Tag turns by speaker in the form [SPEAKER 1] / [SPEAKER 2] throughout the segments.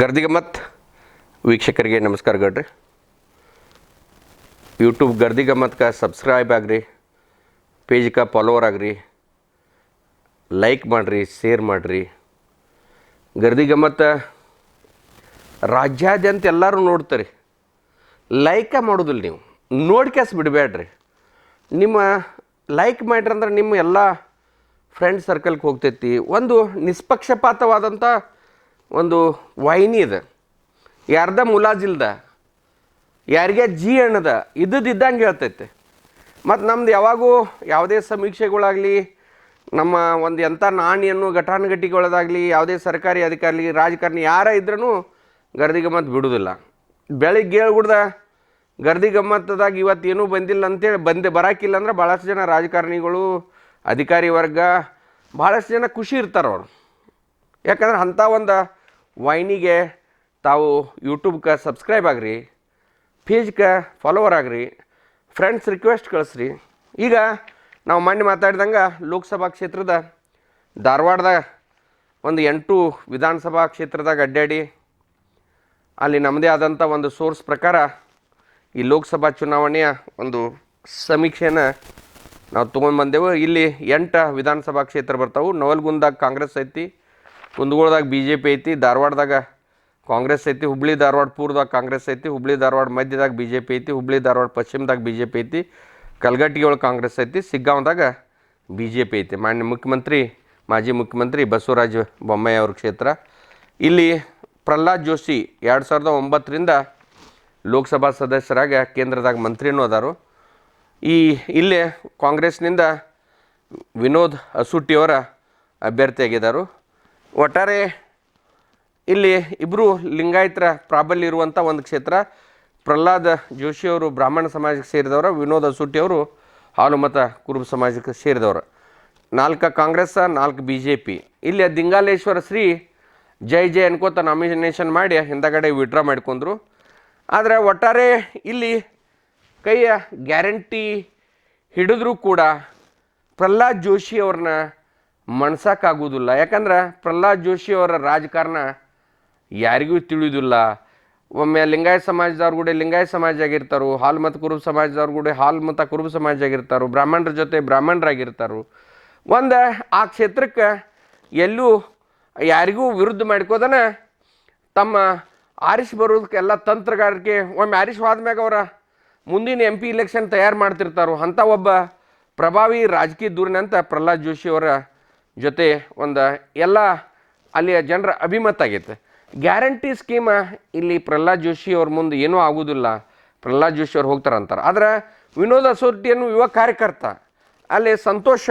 [SPEAKER 1] ಗರ್ದಿಗಮ್ಮತ್ ವೀಕ್ಷಕರಿಗೆ ನಮಸ್ಕಾರ ಗಡ್ರಿ. ಯೂಟ್ಯೂಬ್ ಗರ್ದಿಗಮ್ಮತ್ಗೆ ಸಬ್ಸ್ಕ್ರೈಬ್ ಆಗ್ರಿ ಪೇಜ್ಗೆ ಫಾಲೋವರ್ ಆಗ್ರಿ ಲೈಕ್ ಮಾಡಿರಿ ಶೇರ್ ಮಾಡಿರಿ. ಗರ್ದಿಗಮ್ಮತ್ತ ರಾಜ್ಯಾದ್ಯಂತ ಎಲ್ಲರೂ ನೋಡ್ತಾರೆ ಲೈಕ ಮಾಡೋದಿಲ್ಲ ನೀವು, ನೋಡ್ಕ್ಯಾಸ್ ಬಿಡಬೇಡ್ರಿ ನಿಮ್ಮ ಲೈಕ್ ಮಾಡ್ರಿ ಅಂದ್ರೆ ನಿಮ್ಮ ಎಲ್ಲ ಫ್ರೆಂಡ್ ಸರ್ಕಲ್ಗೆ ಹೋಗ್ತೈತಿ, ಒಂದು ನಿಷ್ಪಕ್ಷಪಾತವಾದಂಥ ಒಂದು ವಾಹಿನಿ ಇದೆ. ಯಾರ್ದ? ಮುಲಾಜಿಲ್ದ. ಯಾರಿಗೆ? ಜಿ ಅಣ್ಣದ. ಇದ್ದಿದ್ದಂಗೆ ಹೇಳ್ತೈತೆ. ಮತ್ತು ನಮ್ದು ಯಾವಾಗೂ ಯಾವುದೇ ಸಮೀಕ್ಷೆಗಳಾಗಲಿ, ನಮ್ಮ ಒಂದು ಎಂಥ ನಾಣಿಯನ್ನು ಘಟಾನುಘಟಿಗಳದಾಗಲಿ, ಯಾವುದೇ ಸರ್ಕಾರಿ ಅಧಿಕಾರಿ ರಾಜಕಾರಣಿ ಯಾರ ಇದ್ರೂ ಗರ್ದಿ ಗಮ್ಮತ್ ಬಿಡುವುದಿಲ್ಲ ಬೆಳಿಗ್ಗೆ ಹೇಳ್ಬಿಡ್ದ ಗರ್ದಿ ಗಮ್ಮತ್ತದಾಗ ಇವತ್ತು ಏನೂ ಬಂದಿಲ್ಲ ಅಂತೇಳಿ ಬಂದೆ ಬರಾಕಿಲ್ಲ ಅಂದ್ರೆ ಭಾಳಷ್ಟು ಜನ ರಾಜಕಾರಣಿಗಳು, ಅಧಿಕಾರಿ ವರ್ಗ ಭಾಳಷ್ಟು ಜನ ಖುಷಿ ಇರ್ತಾರೆ ಅವರು. ಯಾಕಂದ್ರೆ ಅಂಥ ಒಂದು ವಾಹಿನಿಗೆ ತಾವು ಯೂಟ್ಯೂಬ್ಗೆ ಸಬ್ಸ್ಕ್ರೈಬ್ ಆಗ್ರಿ ಪೇಜ್ಗೆ ಫಾಲೋವರ್ ಆಗ್ರಿ ಫ್ರೆಂಡ್ಸ್ ರಿಕ್ವೆಸ್ಟ್ ಕಳಿಸ್ರಿ. ಈಗ ನಾವು ಮೊನ್ನೆ ಮಾತಾಡಿದಂಗೆ ಲೋಕಸಭಾ ಕ್ಷೇತ್ರದ ಧಾರವಾಡದ ಒಂದು ಎಂಟು ವಿಧಾನಸಭಾ ಕ್ಷೇತ್ರದಾಗ ಅಡ್ಡಾಡಿ, ಅಲ್ಲಿ ನಮ್ಮದೇ ಆದಂಥ ಒಂದು ಸೋರ್ಸ್ ಪ್ರಕಾರ ಈ ಲೋಕಸಭಾ ಚುನಾವಣೆಯ ಒಂದು ಸಮೀಕ್ಷೆನ ನಾವು ತೊಗೊಂಡು ಬಂದೆವು. ಇಲ್ಲಿ ಎಂಟು ವಿಧಾನಸಭಾ ಕ್ಷೇತ್ರ ಬರ್ತಾವೆ. ನವಲ್ಗುಂದಾಗ ಕಾಂಗ್ರೆಸ್ ಐತಿ ಕುಂದಗೋಳದಾಗ ಬಿ ಜೆ ಪಿ ಐತಿ, ಧಾರವಾಡದಾಗ ಕಾಂಗ್ರೆಸ್ ಐತಿ, ಹುಬ್ಳಿ, ಧಾರವಾಡ ಪೂರ್ವದಾಗ ಕಾಂಗ್ರೆಸ್ ಐತಿ, ಹುಬ್ಳಿ, ಧಾರವಾಡ ಮಧ್ಯದಾಗ ಬಿ ಜೆ ಪಿ ಐತಿ, ಹುಬ್ಳಿ, ಧಾರವಾಡ ಪಶ್ಚಿಮದಾಗ ಬಿ ಜೆ ಪಿ ಐತಿ ಕಲ್ಗಟ್ಟಿಗೆ ಒಳಗೆ ಕಾಂಗ್ರೆಸ್ ಐತಿ, ಸಿಗ್ಗಾಂವ್ದಾಗ ಬಿ ಜೆ ಪಿ ಐತಿ. ಮಾನ್ಯ ಮುಖ್ಯಮಂತ್ರಿ, ಮಾಜಿ ಮುಖ್ಯಮಂತ್ರಿ ಬಸವರಾಜ ಬೊಮ್ಮಾಯಿ ಅವ್ರ ಕ್ಷೇತ್ರ. ಇಲ್ಲಿ ಪ್ರಹ್ಲಾದ್ ಜೋಶಿ ಎರಡು ಸಾವಿರದ ಒಂಬತ್ತರಿಂದ ಲೋಕಸಭಾ ಸದಸ್ಯರಾಗ ಕೇಂದ್ರದಾಗ ಮಂತ್ರಿನೂ ಅದಾರು. ಈ ಇಲ್ಲೇ ಕಾಂಗ್ರೆಸ್ನಿಂದ ವಿನೋದ್ ಅಸೂಟಿಯವರ ಅಭ್ಯರ್ಥಿಯಾಗಿದ್ದಾರೆ. ಒಟ್ಟಾರೆ ಇಲ್ಲಿ ಇಬ್ಬರು ಲಿಂಗಾಯತರ ಪ್ರಾಬಲ್ಯ ಇರುವಂಥ ಒಂದು ಕ್ಷೇತ್ರ, ಪ್ರಹ್ಲಾದ ಜೋಶಿಯವರು ಬ್ರಾಹ್ಮಣ ಸಮಾಜಕ್ಕೆ ಸೇರಿದವರು, ವಿನೋದ ಸುಟ್ಟಿಯವರು ಹಾಲುಮತ ಕುರುಬ ಸಮಾಜಕ್ಕೆ ಸೇರಿದವರು. ನಾಲ್ಕು ಕಾಂಗ್ರೆಸ್ ನಾಲ್ಕು ಬಿ ಜೆ ಪಿ ಇಲ್ಲಿ ದಿಂಗಾಲೇಶ್ವರ ಶ್ರೀ ಜೈ ಜೈ ಅನ್ಕೋತ ನಾಮಿನೇಷನ್ ಮಾಡಿ ಹಿಂದಗಡೆ ವಿಡ್ರಾ ಮಾಡ್ಕೊಂಡ್ರು. ಆದರೆ ಒಟ್ಟಾರೆ ಇಲ್ಲಿ ಕೈಯ ಗ್ಯಾರಂಟಿ ಹಿಡಿದ್ರೂ ಕೂಡ ಪ್ರಹ್ಲಾದ್ ಜೋಶಿ ಅವ್ರನ್ನ ಮಣ್ಸಕ್ಕಾಗೋದಿಲ್ಲ ಯಾಕಂದ್ರೆ ಪ್ರಹ್ಲಾದ್ ಜೋಶಿ ಅವರ ರಾಜಕಾರಣ ಯಾರಿಗೂ ತಿಳಿಯೋದಿಲ್ಲ ಒಮ್ಮೆ ಲಿಂಗಾಯತ ಸಮಾಜದವ್ರು ಕೂಡ ಲಿಂಗಾಯತ ಸಮಾಜ ಆಗಿರ್ತಾರೋ ಹಾಲ್ ಮತ್ತು ಕುರುಬ ಸಮಾಜದವ್ರು ಕೂಡ ಹಾಲ್ ಮತ್ತು ಕುರುಬ ಸಮಾಜ ಆಗಿರ್ತಾರೆ ಬ್ರಾಹ್ಮಣರ ಜೊತೆ ಬ್ರಾಹ್ಮಣರಾಗಿರ್ತಾರೋ. ಒಂದು ಆ ಕ್ಷೇತ್ರಕ್ಕೆ ಎಲ್ಲೂ ಯಾರಿಗೂ ವಿರುದ್ಧ ಮಾಡ್ಕೋದನ ತಮ್ಮ ಆರಿಸ್ ಬರೋದಕ್ಕೆಲ್ಲ ತಂತ್ರಗಾರಿಕೆ, ಒಮ್ಮೆ ಆರಿಸ್ ಹೋದ್ಮ್ಯಾಗ ಅವರ ಮುಂದಿನ ಎಂ ಪಿ ಇಲೆಕ್ಷನ್ ತಯಾರು ಮಾಡ್ತಿರ್ತಾರೋ. ಅಂಥ ಒಬ್ಬ ಪ್ರಭಾವಿ ರಾಜಕೀಯ ದೂರಿನಂತ ಪ್ರಹ್ಲಾದ್ ಜೋಶಿ ಅವರ ಜೊತೆ ಒಂದು ಎಲ್ಲ ಅಲ್ಲಿಯ ಜನರ ಅಭಿಮತ ಆಗೈತೆ. ಗ್ಯಾರಂಟಿ ಸ್ಕೀಮ ಇಲ್ಲಿ ಪ್ರಹ್ಲಾದ್ ಜೋಶಿ ಅವ್ರ ಮುಂದೆ ಏನೂ ಆಗೋದಿಲ್ಲ. ಪ್ರಹ್ಲಾದ್ ಜೋಶಿ ಅವ್ರು ಹೋಗ್ತಾರೆ ಅಂತಾರೆ. ಆದರೆ ವಿನೋದ್ ಅನ್ನು ಯುವ ಕಾರ್ಯಕರ್ತ ಅಲ್ಲಿ ಸಂತೋಷ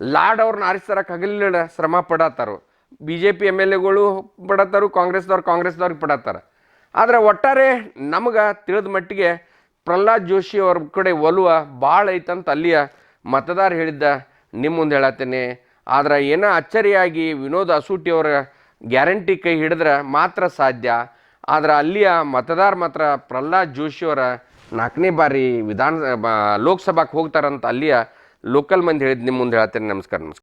[SPEAKER 1] ಲಾಡ್ ಅವ್ರನ್ನ ಆರಿಸ್ತರಕ್ಕೆ ಕಗಲಿಲ್ಲ ಶ್ರಮ ಪಡತ್ತಾರು B J P M L ಎಗಳು ಪಡತ್ತಾರು ಕಾಂಗ್ರೆಸ್ದವ್ರು ಕಾಂಗ್ರೆಸ್ದವ್ರಿಗೆ ಪಡತ್ತಾರ ಆದರೆ ಒಟ್ಟಾರೆ ನಮಗೆ ತಿಳಿದ ಮಟ್ಟಿಗೆ ಪ್ರಹ್ಲಾದ್ ಜೋಶಿ ಅವ್ರ ಕಡೆ ಒಲುವ ಭಾಳ ಐತಂತ ಅಲ್ಲಿಯ ಮತದಾರ ಹೇಳಿದ್ದ. ನಿಮ್ಮ ಮುಂದೆ ಹೇಳತ್ತೇನೆ. ಆದ್ರೆ ಏನೋ ಅಚ್ಚರಿಯಾಗಿ ವಿನೋದ್ ಅಸೂಟಿ ಅವರ ಗ್ಯಾರಂಟಿ ಕೈ ಹಿಡಿದ್ರೆ ಮಾತ್ರ ಸಾಧ್ಯ. ಆದ್ರೆ ಅಲ್ಲಿಯ ಮತದಾರ ಮಾತ್ರ ಪ್ರಹ್ಲಾದ್ ಜೋಶಿಯವರ ನಾಲ್ಕನೇ ಬಾರಿ ವಿಧಾನ ಲೋಕಸಭಾಕ್ಕೆ ಹೋಗ್ತಾರಂತ ಅಲ್ಲಿಯ ಲೋಕಲ್ ಮಂದಿ ಹೇಳಿದ್ದು ನಿಮ್ಮ ಮುಂದೆ ಹೇಳ್ತೇನೆ. ನಮಸ್ಕಾರ ನಮಸ್ಕಾರ.